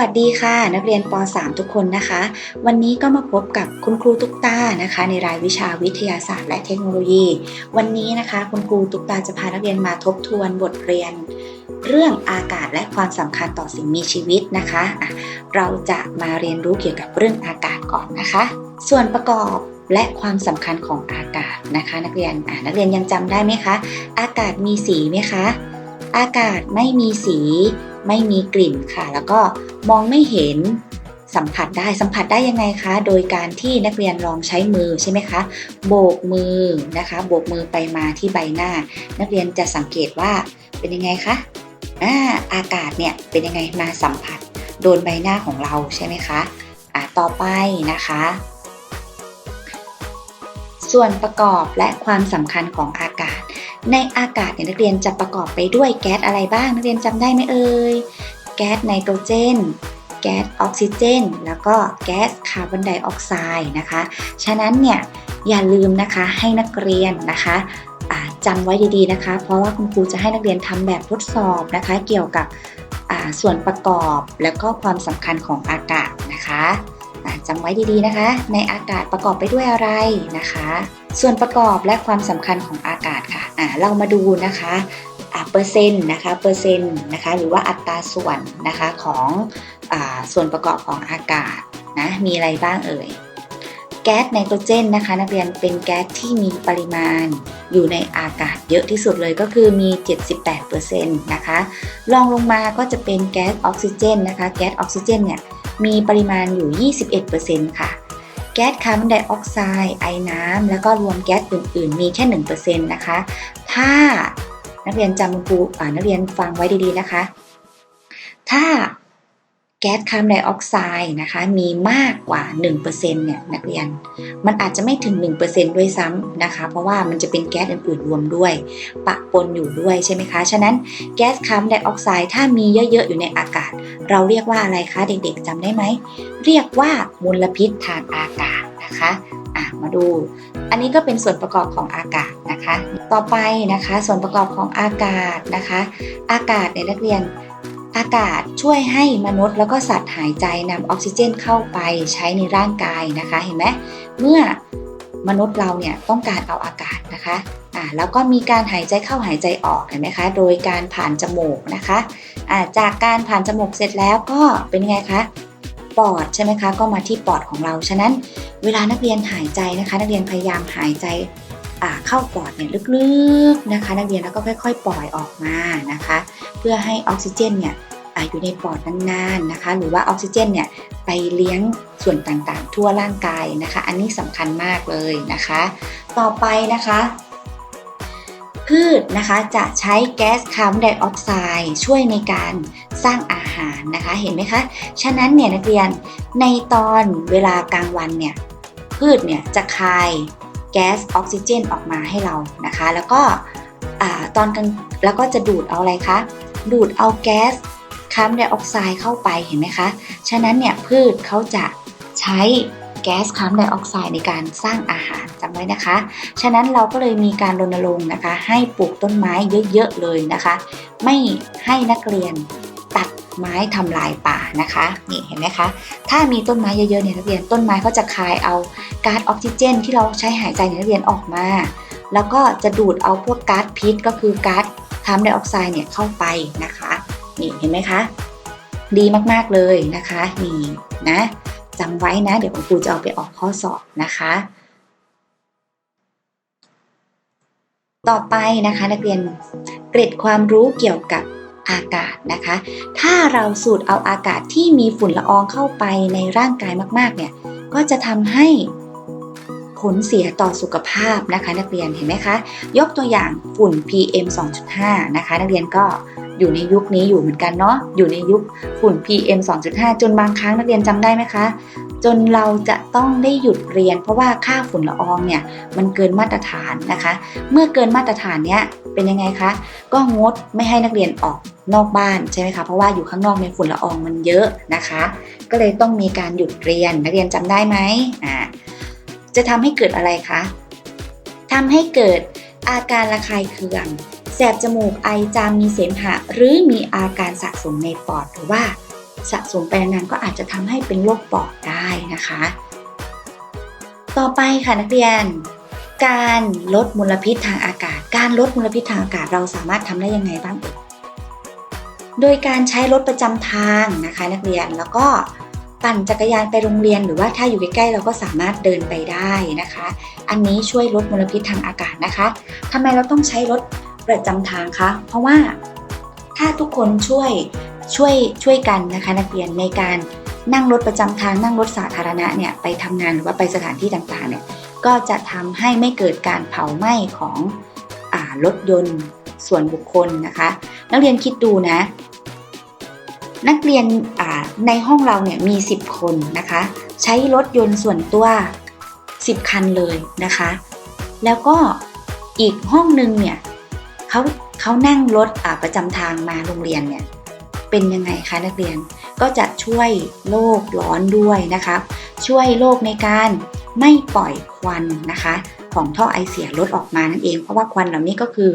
วัสดีค่ะ นักเรียนป .3 ทุกคนนะคะ วันนี้ก็มาพบกับคุณครูตุ๊กตานะคะ ในรายวิชาวิทยาศาสตร์และเทคโนโลยี วันนี้นะคะ คุณครูตุ๊กตาจะพานักเรียนมาทบทวนบทเรียน เรื่องอากาศและความสำคัญต่อสิ่งมีชีวิตนะคะะเราจะมาเรียนรู้เกี่ยวกับเรื่องอากาศก่อนนะคะ ส่วนประกอบและความสำคัญของอากาศนะคะ นักเรียนนักเรียนยังจำได้ไหมคะ อากาศมีสีไหมคะ อากาศไม่มีสี ไม่มีกลิ่นค่ะ แล้วก็มองไม่เห็นสัมผัสได้สัมผัสได้ยังไงคะ โดยการที่นักเรียนลองใช้มือใช่ไหมคะ โบกมือนะคะ โบกมือไปมาที่ใบหน้า นักเรียนจะสังเกตว่าเป็นยังไงคะอ่าอากาศเนี่ยเป็นยังไงมาสัมผัส โดนใบหน้าของเราใช่ไหมคะอ่าต่อไปนะคะ ส่วนประกอบและความสำคัญของอากาศ ในอากาศเนี่ยนักเรียนจะประกอบไปด้วยแก๊สอะไรบ้าง นักเรียนจำได้ไหมเอ่ย แก๊สไนโตรเจน แก๊สออกซิเจน แล้วก็แก๊สคาร์บอนไดออกไซด์นะคะ ฉะนั้นเนี่ยอย่าลืมนะคะให้นักเรียนนะคะจำไว้ดีๆนะคะ เพราะว่าคุณครูจะให้นักเรียนทำแบบทดสอบนะคะ เกี่ยวกับส่วนประกอบแล้วก็ความสำคัญของอากาศนะคะจำไว้ดีๆนะคะ ในอากาศประกอบไปด้วยอะไรนะคะ ส่วนประกอบและความสำคัญของอากาศค่ะ อ่าเรามาดูนะคะอ่าเปอร์เซ็นต์นะคะเปอร์เซ็นต์นะคะหรือว่าอัตราส่วนนะคะของอาส่วนประกอบของอากาศนะมีอะไรบ้างเอ่ยแก๊สไนโตรเจนนะคะนักเรียนเป็นแก๊สที่มีปริมาณอยู่ในอากาศเยอะที่สุดเลยก็คือมี 78%นะคะรองลงมาก็จะเป็นแก๊สออกซิเจนนะคะแก๊สออกซิเจนเนี่ยมีปริมาณอยู่ 21%ค่ะ แก๊สคาร์บอนไดออกไซด์ไอน้ำแล้วก็รวมแก๊สอื่น ๆ มีแค่1%นะคะ ถ้านักเรียนจำคุณครูอ่านักเรียนฟังไว้ดีๆนะคะ ถ้า แก๊สคาร์บอนไดออกไซด์นะคะมีมากกว่า 1%เนี่ยนักเรียน มันอาจจะไม่ถึง 1%ด้วยซ้ำนะคะ เพราะว่ามันจะเป็นแก๊สอื่นๆรวมด้วย ปะปนอยู่ด้วยใช่ไหมคะ ฉะนั้นแก๊สคาร์บอนไดออกไซด์ถ้ามีเยอะๆ อยู่ในอากาศ เราเรียกว่าอะไรคะเด็กๆจำได้ไหม เรียกว่ามลพิษทางอากาศนะคะอะมาดู อันนี้ก็เป็นส่วนประกอบของอากาศนะคะ ต่อไปนะคะ ส่วนประกอบของอากาศนะคะ อากาศในยนักเรียน อากาศช่วยให้มนุษย์แล้วก็สัตว์หายใจนำออกซิเจนเข้าไปใช้ในร่างกายนะคะ เห็นไหมเมื่อมนุษย์เราเนี่ยต้องการเอาอากาศนะคะอ่าแล้วก็มีการหายใจเข้าหายใจออกเห็นไหมคะ โดยการผ่านจมูกนะคะอ่าจากการผ่านจมูกเสร็จแล้วก็เป็นไงคะปอดใช่ไหมคะ ก็มาที่ปอดของเรา ฉะนั้นเวลานักเรียนหายใจนะคะ นักเรียนพยายามหายใจ เข้าปอดเนี่ยลึกๆนะคะ นักเรียนแล้วก็ค่อย ๆ ปล่อยออกมานะคะ เพื่อให้ออกซิเจนเนี่ยออยู่ในปอดนานๆนะคะ หรือว่าออกซิเจนเนี่ยไปเลี้ยงส่วนต่างๆ ทั่วร่างกายนะคะ อันนี้สำคัญมากเลยนะคะ ต่อไปนะคะพืชนะคะจะใช้แก๊สคาร์บอนไดออกไซด์ช่วยในการสร้างอาหารนะคะเห็นไหมคะฉะนั้นเนี่ยนักเรียนในตอนเวลากลางวันเนี่ยพืชเนี่ยจะคาย แก๊สออกซิเจนออกมาให้เรานะคะ แล้วก็ตอนกลางแล้วก็จะดูดเอาอะไรคะ ดูดเอาแก๊สคาร์บอนไดออกไซด์เข้าไปเห็นไหมคะ ฉะนั้นเนี่ยพืชเขาจะใช้แก๊สคาร์บอนไดออกไซด์ในการสร้างอาหารจำไว้นะคะ ฉะนั้นเราก็เลยมีการรณรงค์นะคะ ให้ปลูกต้นไม้เยอะๆเลยนะคะ ไม่ให้นักเรียนตัด ไม้ทำลายป่านะคะนี่เห็นไหมคะ ถ้ามีต้นไม้เยอะๆเนี่ยนักเรียนต้นไม้ก็จะคายเอาก๊าซออกซิเจน ที่เราใช้หายใจในนักเรียนออกมา แล้วก็จะดูดเอาพวกก๊าซพิษ ก็คือก๊าซคาร์บอนไดออกไซด์เนี่ยเข้าไปนะคะนี่เห็นไหมคะ ดีมากๆเลยนะคะนี่นะจำไว้นะ เดี๋ยวคุณครูจะเอาไปออกข้อสอบนะคะต่อไปนะคะนักเรียนเกร็ดความรู้เกี่ยวกับ อากาศนะคะ ถ้าเราสูดเอาอากาศที่มีฝุ่นละอองเข้าไปในร่างกายมากๆ เนี่ย ก็จะทำให้ผลเสียต่อสุขภาพนะคะนักเรียนเห็นไหมคะ ยกตัวอย่างฝุ่น PM 2.5 นะคะ นักเรียนก็อยู่ในยุคนี้อยู่เหมือนกันเนาะอยู่ในยุคฝุ่น PM 2.5 จนบางครั้งนักเรียนจำได้ไหมคะ จนเราจะต้องได้หยุดเรียน เพราะว่าค่าฝุ่นละอองเนี่ยมันเกินมาตรฐานนะคะ เมื่อเกินมาตรฐานเนี้ยเป็นยังไงคะ ก็งดไม่ให้นักเรียนออกนอกบ้านใช่ไหมคะเพราะว่าอยู่ข้างนอกในฝุ่นละอองมันเยอะนะคะ ก็เลยต้องมีการหยุดเรียนนักเรียนจำได้ไหมอ่าจะทำให้เกิดอะไรคะทำให้เกิดอาการระคายเคืองแสบจมูกไอจามมีเสมหะ หรือมีอาการสะสมในปอดหรือว่า สะสมไปนานก็อาจจะทำให้เป็นโรคปอดได้นะคะ ต่อไปค่ะนักเรียน การลดมลพิษทางอากาศ การลดมลพิษทางอากาศเราสามารถทำได้ยังไงบ้างเอ่ยโดยการใช้รถประจำทางนะคะ นักเรียนแล้วก็ปั่นจักรยานไปโรงเรียนหรือว่าถ้าอยู่ใกล้ๆเราก็สามารถเดินไปได้นะคะ อันนี้ช่วยลดมลพิษทางอากาศนะคะทำไมเราต้องใช้รถประจำทางคะ เพราะว่าถ้าทุกคนช่วย ช่วยช่วยกันนะคะนักเรียนในการนั่งรถประจำทางนั่งรถสาธารณะเนี่ยไปทำงานหรือว่าไปสถานที่ต่างๆเนี่ยก็จะทำให้ไม่เกิดการเผาไหม้ของอรถยนต์ส่วนบุคคลนะคะ นักเรียนคิดดูนะ นักเรียนในห้องเราเนี่ยมี 10 คนนะคะ ใช้รถยนต์ส่วนตัว 10 คันเลยนะคะ แล้วก็อีกห้องหนึ่งเนี่ยเขาเขานั่งรถประจำทางมาโรงเรียนเนี่ย เป็นยังไงคะนักเรียน ก็จะช่วยโลกร้อนด้วยนะคะ ช่วยโลกในการไม่ปล่อยควันนะคะ ของท่อไอเสียลดออกมานั่นเอง เพราะว่าควันเหล่านี้ก็คือ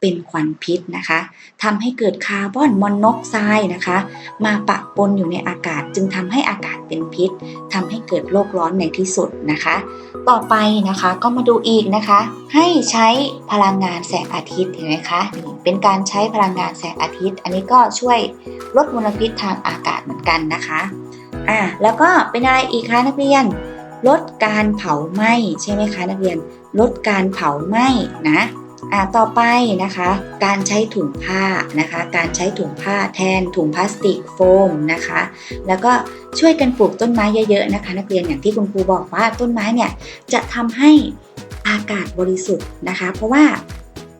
เป็นควันพิษนะคะทำให้เกิดคาร์บอนมอนอกไซด์นะคะ มาปะปนอยู่ในอากาศ จึงทำให้อากาศเป็นพิษทำให้เกิดโลกร้อนในที่สุดนะคะ ต่อไปนะคะก็มาดูอีกนะคะ ให้ใช้พลังงานแสงอาทิตย์เห็นไหมคะนี่เป็นการใช้พลังงานแสงอาทิตย์ อันนี้ก็ช่วยลดมลพิษทางอากาศเหมือนกันนะคะอ่าแล้วก็เป็นอะไรอีกคะนักเรียนลดการเผาไหม้ใช่ไหมคะนักเรียนลดการเผาไหม้นะ ต่อไปนะคะการใช้ถุงผ้านะคะการใช้ถุงผ้าแทนถุงพลาสติกโฟมนะคะแล้วก็ช่วยกันปลูกต้นไม้เยอะๆนะคะ นักเรียนอย่างที่คุณครูบอกว่าต้นไม้เนี่ยจะทำให้อากาศบริสุทธิ์นะคะ เพราะว่า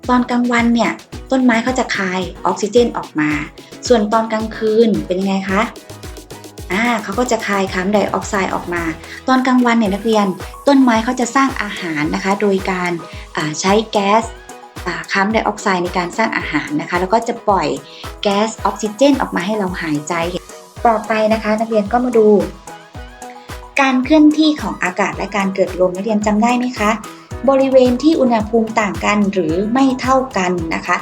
ตอนกลางวันเนี่ยต้นไม้เขาจะคายออกซิเจนออกมา ส่วนตอนกลางคืนเป็นยังไงคะอ่าเขาก็จะคายคาร์บอนไดออกไซด์ออกมา ตอนกลางวันเนี่ยนักเรียนต้นไม้เขาจะสร้างอาหารนะคะ โดยการใช้แก๊ส คาร์บอนไดออกไซด์ในการสร้างอาหารนะคะ แล้วก็จะปล่อยแก๊สออกซิเจน ออกมาให้เราหายใจ ต่อไปนะคะนักเรียนก็มาดู การเคลื่อนที่ของอากาศและการเกิดลมนักเรียนจำได้ไหมคะ บริเวณที่อุณหภูมิต่างกันหรือไม่เท่ากันนะคะ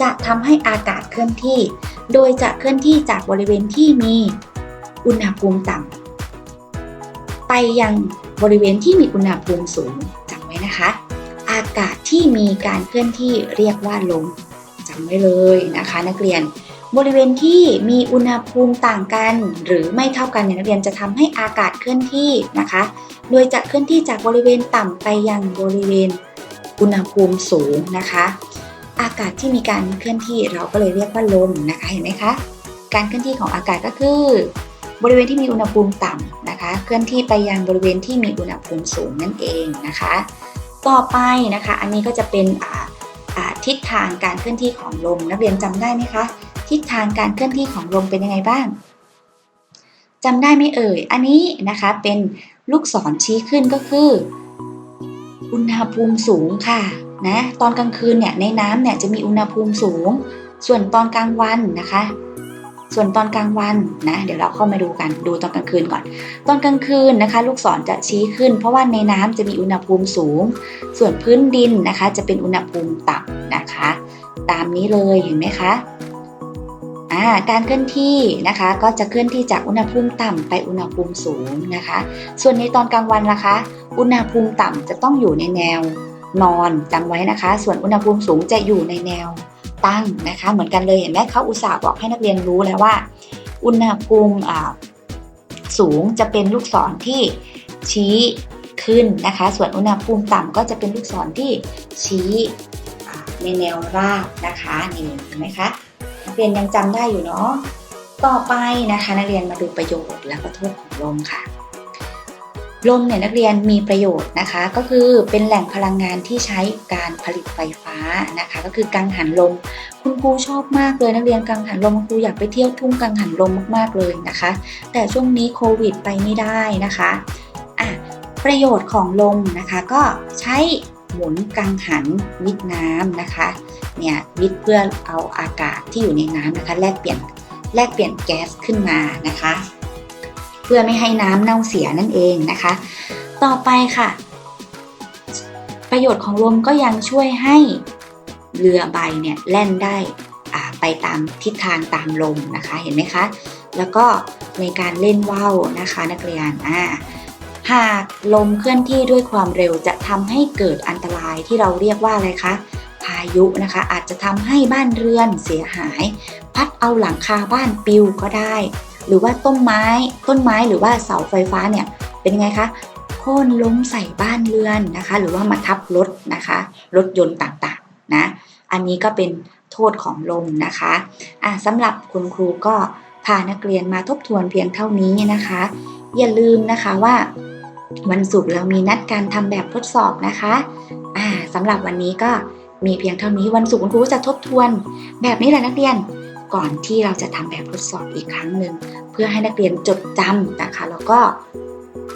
จะทำให้อากาศเคลื่อนที่ โดยจะเคลื่อนที่จากบริเวณที่มีอุณหภูมิต่ำไปยังบริเวณที่มีอุณหภูมิสูงจำไว้นะคะ อากาศที่มีการเคลื่อนที่เรียกว่าลมจำไว้เลยนะคะ นักเรียน บริเวณที่มีอุณหภูมิต่างกัน หรือไม่เท่ากันเนี่ยนักเรียนจะทำให้อากาศเคลื่อนที่นะคะ โดยจะเคลื่อนที่จากบริเวณต่ำไปยังบริเวณอุณหภูมิสูงนะคะ อากาศที่มีการเคลื่อนที่เราก็เลยเรียกว่าลมนะคะเห็นไหมคะการเคลื่อนที่ของอากาศก็คือบริเวณที่มีอุณหภูมิต่ำนะคะ เคลื่อนที่ไปยังบริเวณที่มีอุณหภูมิสูงนั่นเองนะคะ ต่อไปนะคะ อันนี้ก็จะเป็นทิศทางการเคลื่อนที่ของลม นักเรียนจำได้ไหมคะ ทิศทางการเคลื่อนที่ของลมเป็นยังไงบ้างจำได้ไหมเอ่ย อันนี้นะคะเป็นลูกศรชี้ขึ้นก็คือ อุณหภูมิสูงค่ะนะตอนกลางคืนเนี่ยในน้ำเนี่ยจะมีอุณหภูมิสูง ส่วนตอนกลางวันนะคะ ส่วนตอนกลางวันนะเดี๋ยวเราเข้ามาดูกันดูตอนกลางคืนก่อน ตอนกลางคืนนะคะ ลูกศรจะชี้ขึ้น เพราะว่าในน้ำจะมีอุณหภูมิสูง ส่วนพื้นดินนะคะ จะเป็นอุณหภูมิต่ำนะคะ ตามนี้เลยเห็นไหมคะการเคลื่อนที่นะคะก็จะเคลื่อนที่จากอุณหภูมิต่ำไปอุณหภูมิสูงนะคะ ส่วนในตอนกลางวันล่ะคะ อุณหภูมิต่ำจะต้องอยู่ในแนวนอนจำไว้นะคะ ส่วนอุณหภูมิสูงจะอยู่ในแนว ตั้งนะคะ เหมือนกันเลยเห็นไหมเขาอุตส่าห์บอกให้นักเรียนรู้แล้วว่า อุณหภูมิสูงจะเป็นลูกศรที่ชี้ขึ้นนะคะ ส่วนอุณหภูมิต่ำก็จะเป็นลูกศรที่ชี้ในแนวราบนะคะนี่เห็นไหมคะนักเรียนยังจำได้อยู่เนาะต่อไปนะคะ นักเรียนมาดูประโยชน์และก็โทษของลมค่ะ ลมเนี่ยนักเรียนมีประโยชน์นะคะ ก็คือเป็นแหล่งพลังงานที่ใช้การผลิตไฟฟ้านะคะ ก็คือกังหันลม คุณครูชอบมากเลยนักเรียนกังหันลมคุณครูอยากไปเที่ยวทุ่งกังหันลมมากๆเลยนะคะ แต่ช่วงนี้โควิดไปไม่ได้นะคะอะประโยชน์ของลมนะคะก็ใช้หมุนกังหันวิดน้ำนะคะเนี่ยวิทย์เพื่อเอาอากาศที่อยู่ในน้ำนะคะ แลกเปลี่ยนแลกเปลี่ยนแก๊สขึ้นมานะคะ พื่อไม่ให้น้ำเน่าเสียนั่นเองนะคะ ต่อไปค่ะ ประโยชน์ของลมก็ยังช่วยให้เรือใบเนี่ยแล่นได้ไปตามทิศทางตามลมนะคะเห็นไหมคะ แล้วก็ในการเล่นว่าวนะคะนักเรียนอ่าหากลมเคลื่อนที่ด้วยความเร็วจะทำให้เกิดอันตรายที่เราเรียกว่าอะไรคะพายุนะคะ อาจจะทำให้บ้านเรือนเสียหาย พัดเอาหลังคาบ้านปิวก็ได้ หรือว่าต้นไม้ต้นไม้หรือว่าเสาไฟฟ้าเนี่ยเป็นไงคะโค่นล้มใส่บ้านเรือนนะคะ หรือว่ามาทับรถนะคะรถยนต์ต่างๆนะอันนี้ก็เป็นโทษของลมนะคะอะสำหรับคุณครูก็พานักเรียนมาทบทวนเพียงเท่านี้นะคะ อย่าลืมนะคะว่า วันศุกร์เรามีนัดการทำแบบทดสอบนะคะอ่าสำหรับวันนี้ก็มีเพียงเท่านี้วันศุกร์คุณครูจะทบทวน แบบนี้แหละนักเรียน ก่อนที่เราจะทำแบบทดสอบอีกครั้งหนึ่งเพื่อให้นักเรียนจดจำนะคะแล้วก็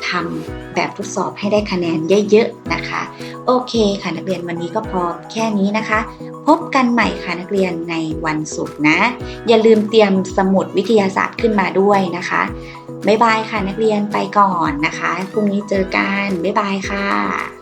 ทำแบบทดสอบให้ได้คะแนนเยอะๆนะคะ โอเคค่ะนักเรียนวันนี้ก็พอแค่นี้นะคะ พบกันใหม่ค่ะนักเรียนในวันศุกร์นะ อย่าลืมเตรียมสมุดวิทยาศาสตร์ขึ้นมาด้วยนะคะบ๊ายบายค่ะนักเรียนไปก่อนนะคะพรุ่งนี้เจอกันบ๊ายบายค่ะ